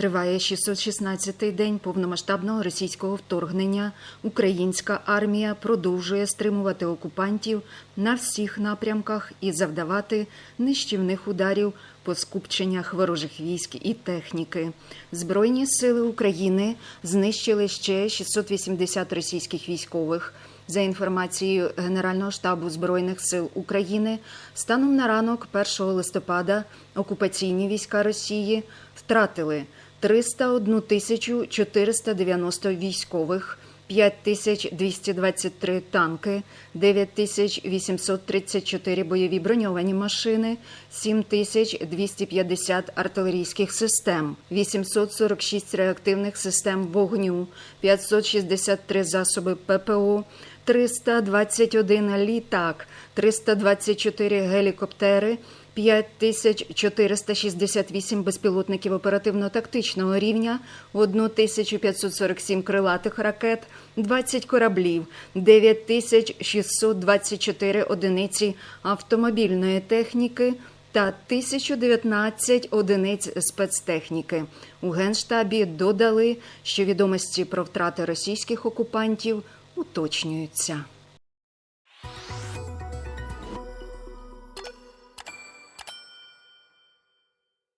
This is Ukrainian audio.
Триває 616-й день повномасштабного російського вторгнення. Українська армія продовжує стримувати окупантів на всіх напрямках і завдавати нищівних ударів по скупченнях ворожих військ і техніки. Збройні сили України знищили ще 680 російських військових. За інформацією Генерального штабу Збройних сил України, станом на ранок 1 листопада окупаційні війська Росії втратили 301 тисячу 490 військових, 5223 танки, 9834 бойові броньовані машини, 7250 артилерійських систем, 846 реактивних систем вогню, 563 засоби ППО, 321 літак, 324 гелікоптери, 5468 безпілотників оперативно-тактичного рівня, 1547 крилатих ракет, 20 кораблів, 9624 одиниці автомобільної техніки та 1019 одиниць спецтехніки. У Генштабі додали, що відомості про втрати російських окупантів уточнюються.